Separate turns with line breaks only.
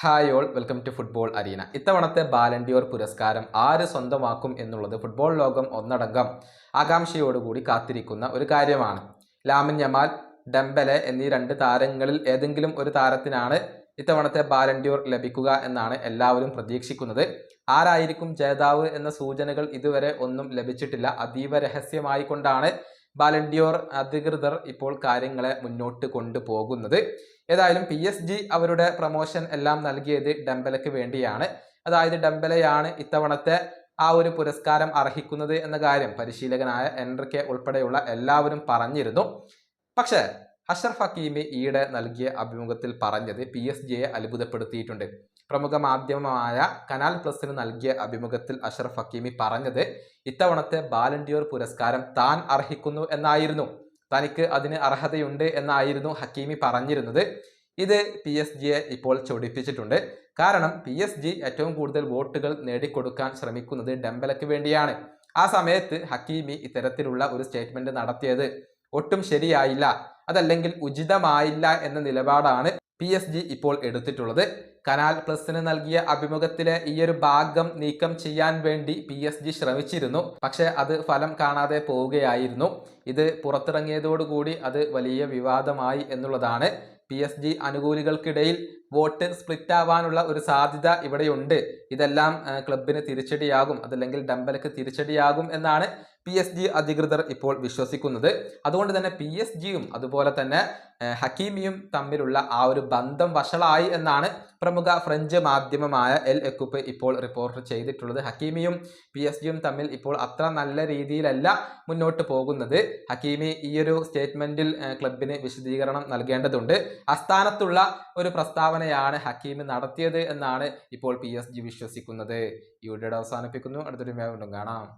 Hi all welcome to football arena ഇത്തവണത്തെ Ballon d'Or പുരസ്കാരം ആര് സ്വന്തമാക്കും എന്നുള്ളത് ഫുട്ബോൾ ലോകം ഒന്നടങ്കം ആകാംക്ഷയോടുകൂടി കാത്തിരിക്കുന്ന ഒരു കാര്യമാണ്. ലാമിൻ യമാൽ ഡംബലെ എന്നീ രണ്ട് താരങ്ങളിൽ ഏതെങ്കിലും ഒരു താരത്തിനാണ് ഇത്തവണത്തെ ബാലൻഡിയോർ ലഭിക്കുക എന്നാണ് എല്ലാവരും പ്രതീക്ഷിക്കുന്നത്. ആരായിരിക്കും ജേതാവ് എന്ന സൂചനകൾ ഇതുവരെ ഒന്നും ലഭിച്ചിട്ടില്ല. അതീവ രഹസ്യമായി കൊണ്ടാണ് ബാലൻഡിയോർ അധികൃതർ ഇപ്പോൾ കാര്യങ്ങളെ മുന്നോട്ട് കൊണ്ടുപോകുന്നത്. ഏതായാലും പി എസ് ജി അവരുടെ പ്രൊമോഷൻ എല്ലാം നൽകിയത് ഡംബലയ്ക്ക് വേണ്ടിയാണ്. അതായത് ഡംബലയാണ് ഇത്തവണത്തെ ആ ഒരു പുരസ്കാരം അർഹിക്കുന്നത് എന്ന കാര്യം പരിശീലകനായ എൻറിക്കെ ഉൾപ്പെടെയുള്ള എല്ലാവരും പറഞ്ഞിരുന്നു. പക്ഷേ അഷറഫ് ഹക്കീമി ഈയിടെ നൽകിയ അഭിമുഖത്തിൽ പറഞ്ഞത് പി എസ് ജിയെ അത്ഭുതപ്പെടുത്തിയിട്ടുണ്ട്. പ്രമുഖ മാധ്യമമായ കനാൽ പ്ലസിന് നൽകിയ അഭിമുഖത്തിൽ അഷറഫ് ഹക്കീമി പറഞ്ഞത് ഇത്തവണത്തെ ബാലൻഡിയോർ പുരസ്കാരം താൻ അർഹിക്കുന്നു എന്നായിരുന്നു. തനിക്ക് അതിന് അർഹതയുണ്ട് എന്നായിരുന്നു ഹക്കീമി പറഞ്ഞിരുന്നത്. ഇത് പി എസ് ജിയെ ഇപ്പോൾ ചൊടിപ്പിച്ചിട്ടുണ്ട്. കാരണം പി എസ് ജി ഏറ്റവും കൂടുതൽ വോട്ടുകൾ നേടിക്കൊടുക്കാൻ ശ്രമിക്കുന്നത് ഡെമ്പലയ്ക്ക് വേണ്ടിയാണ്. ആ സമയത്ത് ഹക്കീമി ഇത്തരത്തിലുള്ള ഒരു സ്റ്റേറ്റ്മെന്റ് നടത്തിയത്. ഒട്ടും ശരിയായില്ല. അതല്ലെങ്കിൽ ഉചിതമായില്ല എന്ന നിലപാടാണ് പി എസ് ജി ഇപ്പോൾ എടുത്തിട്ടുള്ളത്. കനാൽ പ്ലസിന് നൽകിയ അഭിമുഖത്തിലെ ഈയൊരു ഭാഗം നീക്കം ചെയ്യാൻ വേണ്ടി പി എസ് ജി ശ്രമിച്ചിരുന്നു. പക്ഷെ അത് ഫലം കാണാതെ പോവുകയായിരുന്നു. ഇത് പുറത്തിറങ്ങിയതോടുകൂടി അത് വലിയ വിവാദമായി എന്നുള്ളതാണ്. പി എസ് ജി അനുകൂലികൾക്കിടയിൽ വോട്ട് സ്പ്ലിറ്റ് ആവാനുള്ള ഒരു സാധ്യത ഇവിടെയുണ്ട്. ഇതെല്ലാം ക്ലബിന് തിരിച്ചടിയാകും. അതല്ലെങ്കിൽ ഡംബലക്ക് തിരിച്ചടിയാകും എന്നാണ് പി എസ് ജി അധികൃതർ ഇപ്പോൾ വിശ്വസിക്കുന്നത്. അതുകൊണ്ട് തന്നെ പി എസ് ജിയും അതുപോലെ തന്നെ ഹക്കീമിയും തമ്മിലുള്ള ആ ഒരു ബന്ധം വഷളായി എന്നാണ് പ്രമുഖ ഫ്രഞ്ച് മാധ്യമമായ എൽ എക്കുപ്പ് ഇപ്പോൾ റിപ്പോർട്ട് ചെയ്തിട്ടുള്ളത്. ഹക്കീമിയും പി എസ് ജിയും തമ്മിൽ ഇപ്പോൾ അത്ര നല്ല രീതിയിലല്ല മുന്നോട്ട് പോകുന്നത്. ഹക്കീമി ഈയൊരു സ്റ്റേറ്റ്മെന്റിൽ ക്ലബിന് വിശദീകരണം നൽകേണ്ടതുണ്ട്. അസ്ഥാനത്തുള്ള ഒരു പ്രസ്താവനയാണ് ഹക്കീമ് നടത്തിയത് എന്നാണ് ഇപ്പോൾ പി എസ് ജി വിശ്വസിക്കുന്നത്. ഈ വീഡിയോ അവസാനിപ്പിക്കുന്നു. അടുത്തൊരു വീണ്ടും കാണാം.